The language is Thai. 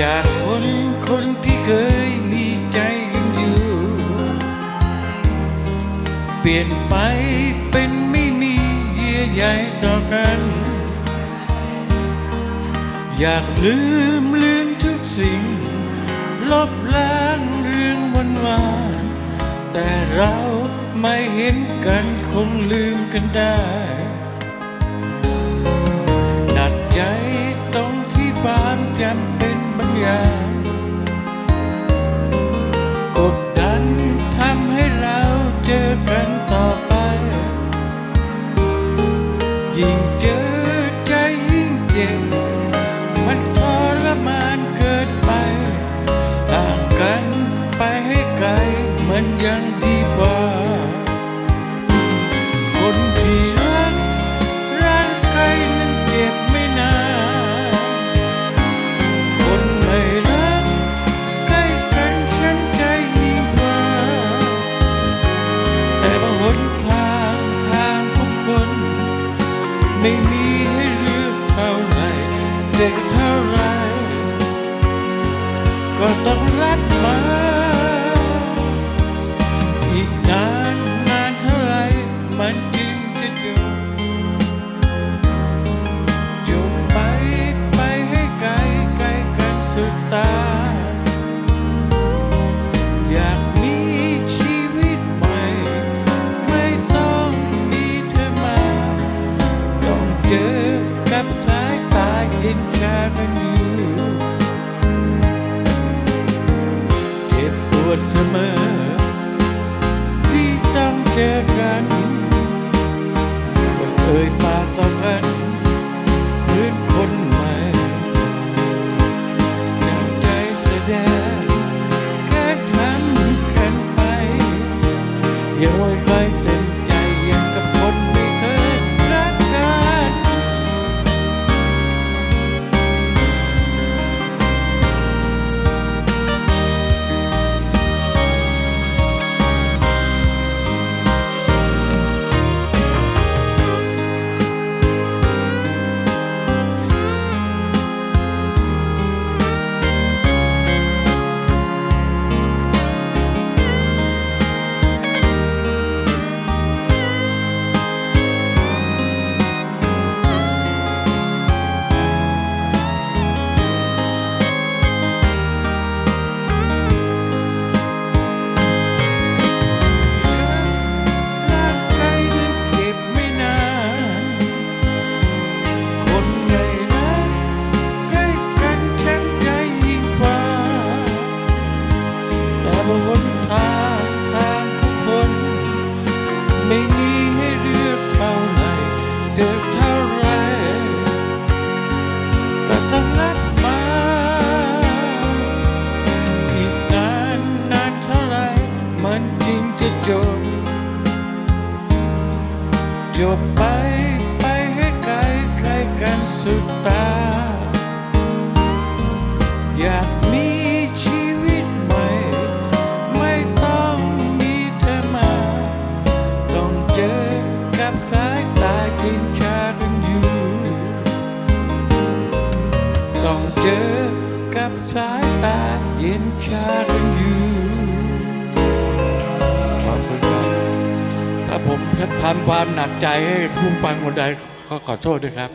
จากคนคนที่เคยมีใจกันอยู่ เปลี่ยนไปเป็นไม่มีเยื่อใยต่อกัน อยากลืมลืมทุกสิ่ง ลบล้างเรื่องวันวานแต่เราไม่เห็นกันคงลืมกันได้ ยังดีกว่า คนที่รักรักใครนั้นเจ็บไม่นานคนไม่รักใกล้กันฉันใจยิ่งกว่าแต่บางหนทางทางของคน ไม่มีให้เลือกเท่าไหรเด็กเท่าไรก็ต้องรักมา มั แมันจริงจะจบ จบไปไปให้ไกลไกลกันสุดตา อยากมีชีวิตใหม่ ไม่ต้องมีเธอมา ต้องเจอกับสายตากินชากันอยู่ ต้องเจอกับสายตาเย็นชากัน ผมทำความหนักใจให้ผู้ฟังคนใดขอขอโทษด้วยครับ